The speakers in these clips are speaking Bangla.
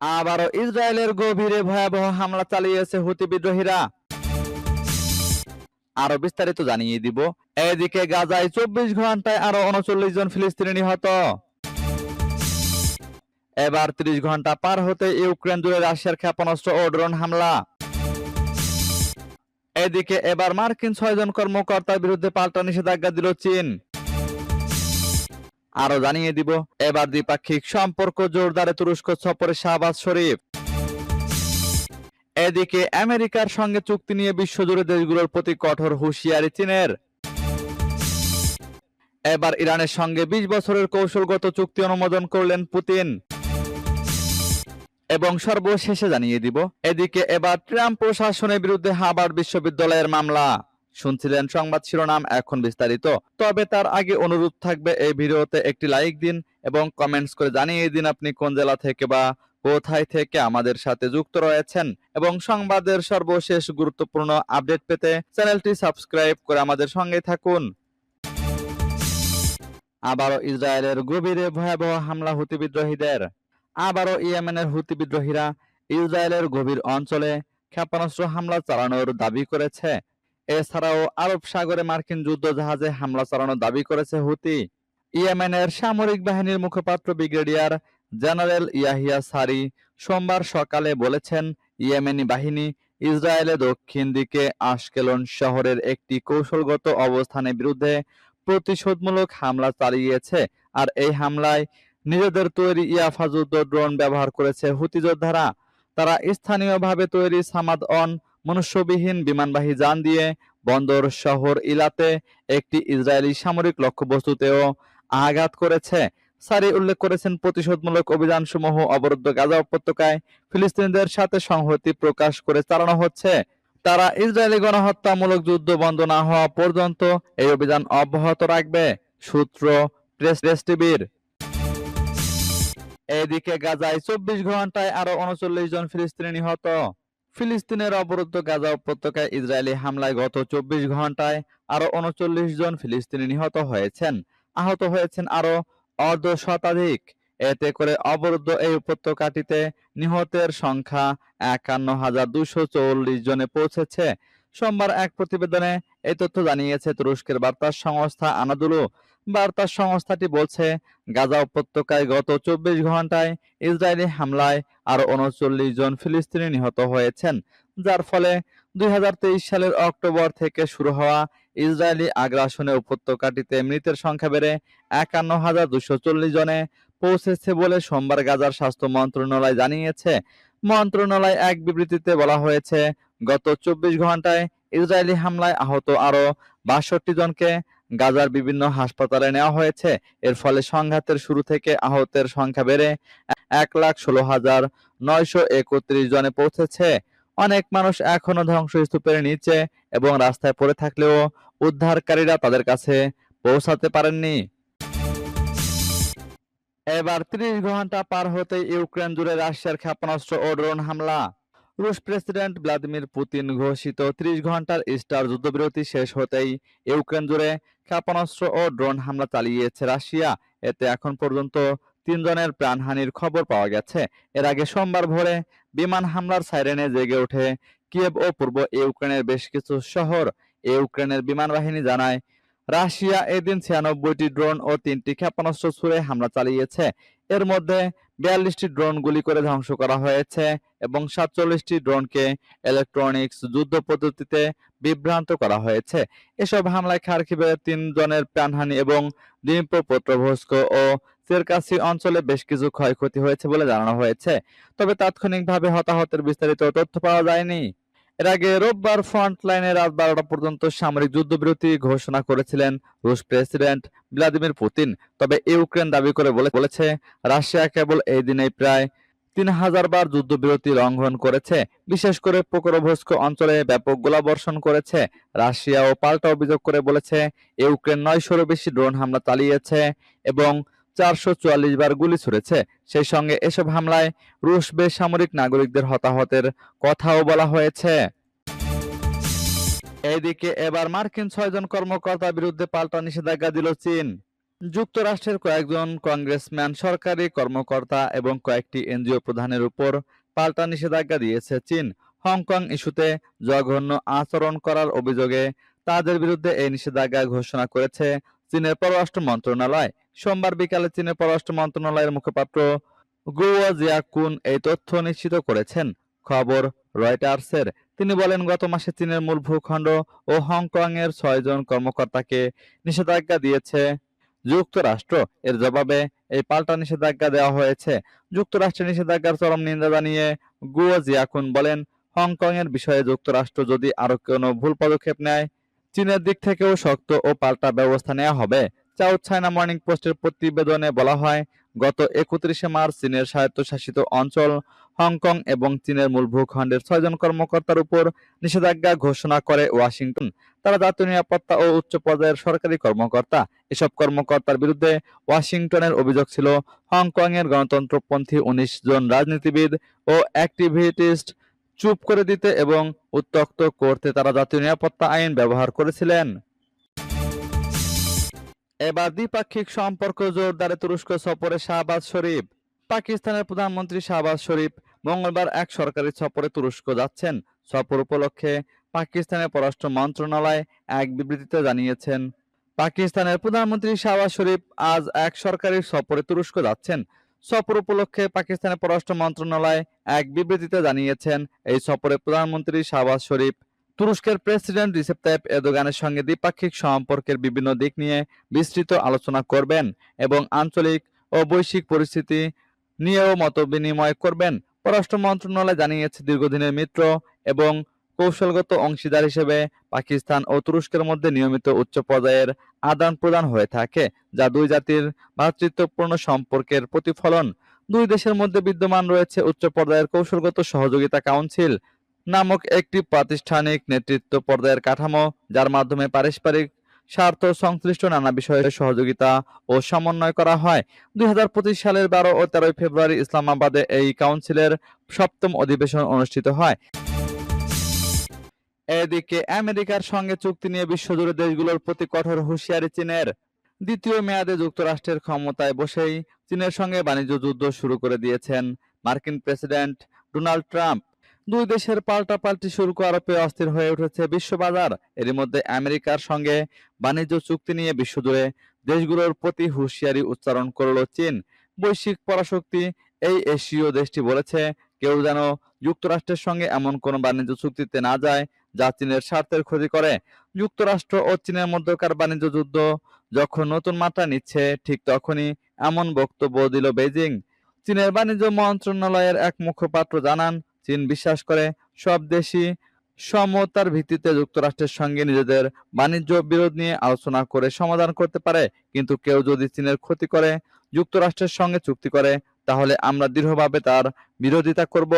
আবারও ইসরায়েলের গভীরে ভয়াবহ হামলা চালিয়েছে হুতি বিদ্রোহীরা। আরও বিস্তারিত জানিয়ে দিব। এদিকে গাজায় চব্বিশ ঘন্টায় আরও উনচল্লিশ জন ফিলিস্তিনি নিহত। এবার ত্রিশ ঘণ্টা পার হতে ইউক্রেন জুড়ে রাশিয়ার ক্ষেপণাস্ত্র ও ড্রোন হামলা। এদিকে এবার মার্কিন ছয়জন কর্মকর্তার বিরুদ্ধে পাল্টা নিষেধাজ্ঞা দিল চীন। আরও জানিয়ে দিব, এবার দ্বিপাক্ষিক সম্পর্ক জোরদারে তুরস্ক সফরে শাহবাজ শরীফ। এদিকে আমেরিকার সঙ্গে চুক্তি নিয়ে বিশ্বজুড়ে দেশগুলোর প্রতি কঠোর হুঁশিয়ারি চীনের। এবার ইরানের সঙ্গে বিশ বছরের কৌশলগত চুক্তি অনুমোদন করলেন পুতিন। এবং সর্বশেষে জানিয়ে দিব, এদিকে এবার ট্রাম্প প্রশাসনের বিরুদ্ধে হার্ভার্ড বিশ্ববিদ্যালয়ের মামলা। শুনছিলেন সংবাদ শিরোনাম এখন বিস্তারিত। তবে তার আগে অনুরোধ থাকবে এই ভিডিওতে একটি লাইক দিন এবং কমেন্টস করে জানিয়ে দিন আপনি কোন জেলা থেকে বা কোথায় থেকে আমাদের সাথে যুক্ত রয়েছেন এবং সংবাদের সর্বশেষ গুরুত্বপূর্ণ আপডেট পেতে চ্যানেলটি সাবস্ক্রাইব করে আমাদের সঙ্গে থাকুন। আবারও ইসরায়েলের গভীরে ভয়াবহ হামলা হুতি বিদ্রোহীদের। আবারও ইয়েমেনের হুতি বিদ্রোহীরা ইসরায়েলের গভীর অঞ্চলে ক্ষেপণাস্ত্র হামলা চালানোর দাবি করেছে। এছাড়াও আরব সাগরে মার্কিন যুদ্ধ জাহাজে হামলা চালানোর দাবি করেছে হুতি। ইয়েমেনের সামরিক বাহিনীর মুখপাত্র ব্রিগেডিয়ার জেনারেল ইয়াহিয়া সারি সোমবার সকালে বলেছেন, ইয়েমেনি বাহিনী ইসরায়েলে দক্ষিণ দিকে আশকেলন শহরের একটি কৌশলগত অবস্থানের বিরুদ্ধে প্রতিশোধমূলক হামলা চালিয়েছে আর এই হামলায় নিজেদের তৈরি ইয়াফা যুদ্ধ ড্রোন ব্যবহার করেছে হুতি যোদ্ধারা। তারা স্থানীয়ভাবে তৈরি সামাদ অন মনুষ্যবিহীন বিমানবাহী যান দিয়ে বন্দর শহর ইলাতে একটি ইসরায়েলি সামরিক লক্ষ্যবস্তুতেও আঘাত করেছে। সারি উল্লেখ করেছেন, প্রতিশোধমূলক অভিযানসমূহ অবরুদ্ধ গাজা উপত্যকায় ফিলিস্তিনিদের সাথে সংহতি প্রকাশ করে চালানো হচ্ছে। তারা ইসরায়েলি গণহত্যামূলক যুদ্ধ বন্ধ না হওয়া পর্যন্ত এই অভিযান অব্যাহত রাখবে, সূত্র প্রেস প্রেস টিভির। এদিকে গাজায় চব্বিশ ঘন্টায় আরও উনচল্লিশ জন ফিলিস্তিনি নিহত। ফিলিস্তিনের অবরুদ্ধ গাজা উপত্যকায় ইসরায়েলি হামলায় গত চব্বিশ ঘন্টায় আরও উনচল্লিশ জন ফিলিস্তিনি নিহত হয়েছেন। আহত হয়েছেন আরও অর্ধ শতাধিক। এতে করে অবরুদ্ধ এই উপত্যকাটিতে নিহতের সংখ্যা একান্ন হাজার দুশো চল্লিশ জনে পৌঁছেছে। সোমবার এক প্রতিবেদনে এই তথ্য জানিয়েছে তুরস্কের বার্তা সংস্থা আনাদুলু। বার্তা সংস্থাটি বলছে, গাজা উপত্যকায় গত চব্বিশ ঘন্টায় ইসরায়েলি হামলায় আরও উনচল্লিশ জন ফিলিস্তিনি নিহত হয়েছেন, যার ফলে দুই হাজার তেইশ সালের অক্টোবর থেকে শুরু হওয়া ইসরায়েলি আগ্রাসনে উপত্যকাটিতে মৃতের সংখ্যা বেড়ে একান্ন হাজার দুশো চল্লিশ জনে পৌঁছেছে বলে সোমবার গাজার স্বাস্থ্য মন্ত্রণালয় জানিয়েছে। মন্ত্রণালয় এক বিবৃতিতে বলা হয়েছে, গত চব্বিশ ঘন্টায় ইসরায়েলি হামলায় আহত আরও বাষট্টি জনকে গাজার বিভিন্ন হাসপাতালে নেওয়া হয়েছে। এর ফলে সংঘাতের শুরু থেকে আহতের সংখ্যা বেড়ে এক লাখ ষোলো হাজার নয়শো একত্রিশ জনে পৌঁছেছে। অনেক মানুষ এখনও ধ্বংসস্তূপের নিচে এবং রাস্তায় পড়ে থাকলেও উদ্ধারকারীরা তাদের কাছে পৌঁছাতে পারেননি। এবার ত্রিশ ঘণ্টা পার হতে ইউক্রেন জুড়ে রাশিয়ার ক্ষেপণাস্ত্র ও ড্রোন হামলা। রুশ প্রেসিডেন্ট ভ্লাদিমির পুতিন ঘোষিত ত্রিশ ঘণ্টার স্টার যুদ্ধবিরতি শেষ হতেই ইউক্রেন জুড়ে ক্ষেপণাস্ত্র ও ড্রোন হামলা চালিয়েছে রাশিয়া। এতে এখন পর্যন্ত তিনজনের প্রাণহানির খবর পাওয়া গেছে। এর আগে সোমবার ভোরে বিমান হামলার সাইরেনে জেগে ওঠে কিয়েভ ও পূর্ব ইউক্রেনের বেশ কিছু শহর। ইউক্রেনের বিমান বাহিনী জানায়, রাশিয়া এদিন ছিয়ানব্বইটি ড্রোন ও তিনটি ক্ষেপণাস্ত্র ছুড়ে হামলা চালিয়েছে। এর মধ্যে বিয়াল্লিশটি ড্রোন গুলি করে ধ্বংস করা হয়েছে এবং সাতচল্লিশটি ড্রোনকে ইলেকট্রনিক্স যুদ্ধ পদ্ধতিতে বিভ্রান্ত করা হয়েছে। এসব হামলায় খার্কিবের তিনজনের প্রাণহানি এবং ডিম্পোপেট্রোভস্ক ও চেরকাসি অঞ্চলে বেশ কিছু ক্ষয়ক্ষতি হয়েছে বলে জানানো হয়েছে। তবে তাৎক্ষণিকভাবে হতাহতের বিস্তারিত তথ্য পাওয়া যায়নি। এর আগে রোববার ফ্রন্ট লাইনে রাত বারোটা পর্যন্ত সামরিক যুদ্ধবিরতি ঘোষণা করেছিলেন রুশ প্রেসিডেন্ট ভ্লাদিমির পুতিন তবে ইউক্রেন দাবি করে বলে বলেছে, রাশিয়া কেবল এই দিনেই প্রায় তিন হাজার বার যুদ্ধবিরতি লঙ্ঘন করেছে। বিশেষ করে পোকরোভস্ক অঞ্চলে ব্যাপক গোলাবর্ষণ করেছে। রাশিয়া ও পাল্টা অভিযোগ করে বলেছে ইউক্রেন নয়শোরও বেশি ড্রোন হামলা চালিয়েছে এবং চারশো চুয়াল্লিশ বার গুলি ছুড়েছে। সেই সঙ্গে এসব হামলায় রুশ বেসামরিক নাগরিকদের হতাহতের কথাও বলা হয়েছে। এদিকে এবার মার্কিন ছয়জন কর্মকর্তার বিরুদ্ধে পাল্টা নিষেধাজ্ঞা দিল চীন। যুক্তরাষ্ট্রের কয়েকজন কংগ্রেসম্যান সরকারি কর্মকর্তা এবং কয়েকটি এনজিও প্রধানের উপর পাল্টা নিষেধাজ্ঞা দিয়েছে চীন। হংকং ইস্যুতে জঘন্য আচরণ করার অভিযোগে তাদের বিরুদ্ধে এই নিষেধাজ্ঞা ঘোষণা করেছে চীনের পররাষ্ট্র মন্ত্রণালয়। সোমবার বিকালে চীনের পররাষ্ট্র মন্ত্রণালয়ের মুখপাত্র গুয়া জিয়াকুন এই তথ্য নিশ্চিত করেছেন। খবর রয়টার্সের। তিনি বলেন, গত মাসে চীনের মূল ভূখণ্ড ও হংকং এর ছয়জন কর্মকর্তাকে নিষেধাজ্ঞা দিয়েছে যুক্তরাষ্ট্র। এর জবাবে এই পাল্টা নিষেধাজ্ঞা দেওয়া হয়েছে। যুক্তরাষ্ট্রের নিষেধাজ্ঞার চরম নিন্দা জানিয়ে গুয়া জিয়াকুন বলেন হংকং এর বিষয়ে যুক্তরাষ্ট্র যদি আরও কোনো ভুল পদক্ষেপ নেয়, চীনের দিক থেকেও শক্ত ও পাল্টা ব্যবস্থা নেওয়া হবে। সাউথ চায়না মর্নিং পোস্টের প্রতিবেদনে বলা হয়, গত একত্রিশে মার্চ চীনের স্বায়ত্তশাসিত অঞ্চল হংকং এবং চীনের মূল ভূখণ্ডের ছয়জন কর্মকর্তার উপর নিষেধাজ্ঞা ঘোষণা করে ওয়াশিংটন। তারা জাতীয় নিরাপত্তা ও উচ্চ পর্যায়ের সরকারি কর্মকর্তা। এসব কর্মকর্তার বিরুদ্ধে ওয়াশিংটনের অভিযোগ ছিল হংকং এর গণতন্ত্রপন্থী উনিশ জন রাজনীতিবিদ ও অ্যাক্টিভিটিস্ট চুপ করে দিতে এবং উত্তক্ত করতে তারা জাতীয় নিরাপত্তা আইন ব্যবহার করেছিলেন। এবার দ্বিপাক্ষিক সম্পর্ক জোরদারে তুরস্ক সফরে শাহবাজ শরীফ। পাকিস্তানের প্রধানমন্ত্রী শাহবাজ শরীফ মঙ্গলবার এক সরকারি সফরে তুরস্ক যাচ্ছেন। সফর উপলক্ষে পাকিস্তানের পররাষ্ট্র মন্ত্রণালয় এক বিবৃতিতে জানিয়েছেন, পাকিস্তানের প্রধানমন্ত্রী শাহবাজ শরীফ আজ এক সরকারি সফরে তুরস্ক যাচ্ছেন। সফর উপলক্ষে পাকিস্তানের পররাষ্ট্র মন্ত্রণালয় এক বিবৃতিতে জানিয়েছেন, এই সফরে প্রধানমন্ত্রী শাহবাজ শরীফ তুরস্কের প্রেসিডেন্ট রিসেপ তাইপ এরদোগানের সঙ্গে দ্বিপাক্ষিক সম্পর্কের বিভিন্ন দিক নিয়ে বিস্তৃত আলোচনা করবেন এবং আঞ্চলিক ও বৈশ্বিক পরিস্থিতি নিয়েও মতবিনিময় করবেন। পররাষ্ট্র মন্ত্রণালয় জানিয়েছে, দীর্ঘদিনের মিত্র এবং কৌশলগত অংশীদার হিসেবে পাকিস্তান ও তুরস্কের মধ্যে নিয়মিত উচ্চ পর্যায়ের আদান প্রদান হয়ে থাকে, যা দুই জাতির ভ্রাতৃত্বপূর্ণ সম্পর্কের প্রতিফলন। দুই দেশের মধ্যে বিদ্যমান রয়েছে উচ্চ পর্যায়ের কৌশলগত সহযোগিতা কাউন্সিল নামক একটি প্রাতিষ্ঠানিক নেতৃত্ব পর্যায়ের কাঠামো, যার মাধ্যমে পারস্পরিক স্বার্থ সংশ্লিষ্ট নানা বিষয়ে সহযোগিতা ও সমন্বয় করা হয়। দুই হাজার পঁচিশ সালের বারো ও তেরোই ফেব্রুয়ারি ইসলামাবাদে এই কাউন্সিলের সপ্তম অধিবেশন অনুষ্ঠিত হয়। এদিকে আমেরিকার সঙ্গে চুক্তি নিয়ে বিশ্বজুড়ে দেশগুলোর প্রতি কঠোর হুঁশিয়ারি চীনের। দ্বিতীয় মেয়াদে যুক্তরাষ্ট্রের ক্ষমতায় বসেই চীনের সঙ্গে বাণিজ্য যুদ্ধ শুরু করে দিয়েছেন মার্কিন প্রেসিডেন্ট ডোনাল্ড ট্রাম্প। দুই দেশের পাল্টাপাল্টি শুল্ক আরোপে অস্থির হয়ে উঠেছে বিশ্ববাজার। এরই মধ্যে আমেরিকার সঙ্গে বাণিজ্য চুক্তি নিয়ে বিশ্বজুড়ে দেশগুলোর প্রতি হুঁশিয়ারি উচ্চারণ করল চীন। বৈশ্বিক পরাশক্তি এই এশীয় দেশটি বলেছে, কেউ যেন যুক্তরাষ্ট্রের সঙ্গে এমন কোনো বাণিজ্য চুক্তিতে না যায় যা চীনের স্বার্থের ক্ষতি করে। যুক্তরাষ্ট্র ও চীনের মধ্যকার বাণিজ্য যুদ্ধ যখন নতুন মাত্রা নিচ্ছে, ঠিক তখনই এমন বক্তব্য দিল বেজিং চীনের বাণিজ্য মন্ত্রণালয়ের এক মুখপাত্র জানান চীন বিশ্বাস করে, সব দেশই সমতার ভিত্তিতে যুক্তরাষ্ট্রের সঙ্গে নিজেদের বাণিজ্য বিরোধ নিয়ে আলোচনা করে সমাধান করতে পারে। কিন্তু কেউ যদি চীনের ক্ষতি করে, যুক্তরাষ্ট্রের সঙ্গে চুক্তি করে, তাহলে আমরা দৃঢ়ভাবে তার বিরোধিতা করব।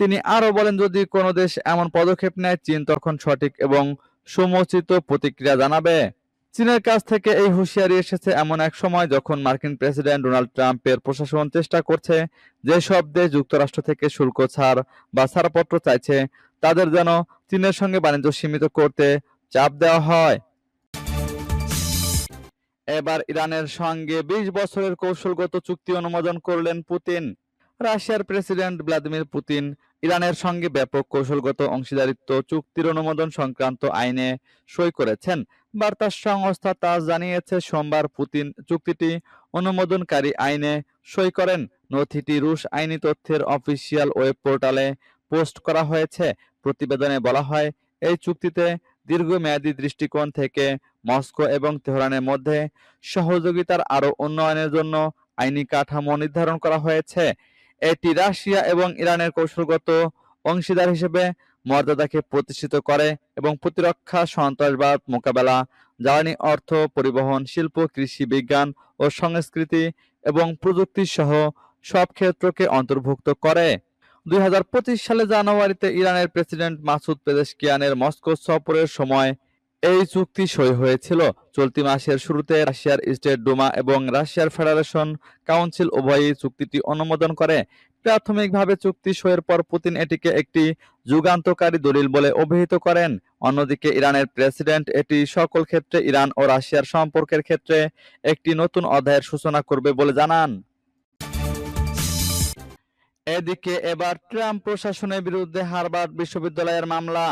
তিনি আরও বলেন, যদি কোনো দেশ এমন পদক্ষেপ নেয়, চীন তখন সঠিক এবং সমুচিত প্রতিক্রিয়া জানাবে। চীনের কাছ থেকে এই হুঁশিয়ারি এসেছে এমন এক সময় যখন মার্কিন প্রেসিডেন্ট ডোনাল্ড ট্রাম্পের প্রশাসন চেষ্টা করছে যেসব দেশ যুক্তরাষ্ট্র থেকে শুল্ক ছাড় বা ছাড়পত্র চাইছে, তাদের যেন চীনের সঙ্গে বাণিজ্য সীমিত করতে চাপ দেওয়া হয়। এবার ইরানের সঙ্গে বিশ বছরের কৌশলগত চুক্তি অনুমোদন করলেন পুতিন। রাশিয়ার প্রেসিডেন্ট ভ্লাদিমির পুতিন ইরানের সঙ্গে ব্যাপক কৌশলগত অংশীদারিত্ব, চুক্তির অনুমোদন সংক্রান্ত আইনে সই করেছেন। বার্তা সংস্থা তাস জানিয়েছে, সোমবার পুতিন চুক্তিটি অনুমোদনকারী আইনে সই করেন। নথিটি রুশ আইনি তথ্যের অফিসিয়াল ওয়েব পোর্টালে পোস্ট করা হয়েছে। প্রতিবেদনে বলা হয়, এই চুক্তিতে দীর্ঘমেয়াদী দৃষ্টিকোণ থেকে মস্কো এবং তেহরানের মধ্যে সহযোগিতার আরও উন্নয়নের জন্য আইনি কাঠামো নির্ধারণ করা হয়েছে। এটি রাশিয়া এবং ইরানের কৌশলগত অংশীদার হিসেবে মর্যাদাকে প্রতিষ্ঠিত করে এবং প্রতিরক্ষা, সন্ত্রাসবাদ, মোকাবেলা, জ্বালানি অর্থ, পরিবহন, শিল্প, কৃষি, বিজ্ঞান ও সংস্কৃতি এবং প্রযুক্তি সহ সব ক্ষেত্রকে অন্তর্ভুক্ত করে। দুই হাজার পঁচিশ সালে জানুয়ারিতে ইরানের প্রেসিডেন্ট মাসুদ পেজেশকিয়ানের মস্কো সফরের সময় এই চুক্তি সই হয়েছিল চলতি মাসের শুরুতে রাশিয়ার স্টেট ডুমা এবং রাশিয়ার ফেডারেশন কাউন্সিল উভয়ই চুক্তিটি অনুমোদন করে। প্রাথমিকভাবে চুক্তি সইয়ের পর পুতিন এটিকে একটি যুগান্তকারী দলিল বলে অভিহিত করেন। অন্যদিকে ইরানের প্রেসিডেন্ট এটি সকল ক্ষেত্রে ইরান ও রাশিয়ার সম্পর্কের ক্ষেত্রে একটি নতুন অধ্যায়ের সূচনা করবে বলে জানান। এদিকে এবার ট্রাম্প প্রশাসনের বিরুদ্ধে হার্ভার্ড বিশ্ববিদ্যালয়ের মামলা।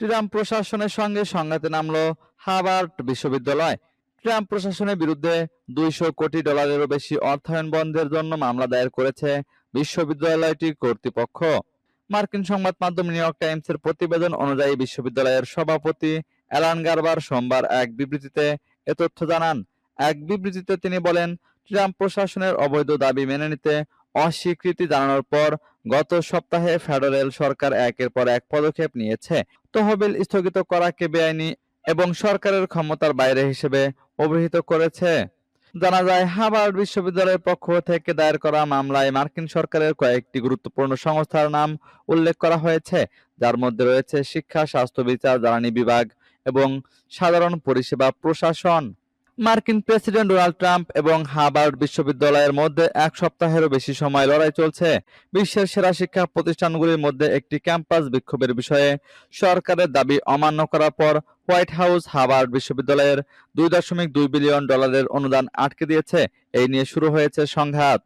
ট্রাম্প প্রশাসনের সঙ্গে সংঘাতে নামল হার্ভার্ড বিশ্ববিদ্যালয়। ট্রাম্প প্রশাসনের বিরুদ্ধে দুইশো কোটি ডলারেরও বেশি অর্থায়ন বন্ধের জন্য মামলা দায়ের করেছে বিশ্ববিদ্যালয়টির কর্তৃপক্ষ। মার্কিন সংবাদ মাধ্যম নিউ ইয়র্ক টাইমসের প্রতিবেদন অনুযায়ী বিশ্ববিদ্যালয়ের সভাপতি অ্যালান গারবার সোমবার এক বিবৃতিতে এ তথ্য জানান। এক বিবৃতিতে তিনি বলেন ট্রাম্প প্রশাসনের অবৈধ দাবি মেনে নিতে অস্বীকৃতি জানানোর পর গত সপ্তাহে ফেডারেল সরকার একের পর এক পদক্ষেপ নিয়েছে। তহবিল স্থগিত করাকে বেআইনি এবং সরকারের ক্ষমতার বাইরে হিসেবে অভিহিত করেছে। জানা যায়, হার্ভার্ড বিশ্ববিদ্যালয়ের পক্ষ থেকে দায়ের করা মামলায় মার্কিন সরকারের কয়েকটি গুরুত্বপূর্ণ সংস্থার নাম উল্লেখ করা হয়েছে, যার মধ্যে রয়েছে শিক্ষা, স্বাস্থ্য বিচার, জ্বালানি বিভাগ এবং সাধারণ পরিষেবা প্রশাসন। মার্কিন প্রেসিডেন্ট ডোনাল্ড ট্রাম্প এবং হাবার্ড বিশ্ববিদ্যালয়ের মধ্যে এক সপ্তাহেরও বেশি সময় লড়াই চলছে। বিশ্বের সেরা শিক্ষা প্রতিষ্ঠানগুলির মধ্যে একটি ক্যাম্পাস বিক্ষোভের বিষয়ে সরকারের দাবি অমান্য করার পর হোয়াইট হাউস হাবার্ড বিশ্ববিদ্যালয়ের দুই দশমিক দুই বিলিয়ন ডলারের অনুদান আটকে দিয়েছে। এই নিয়ে শুরু হয়েছে সংঘাত।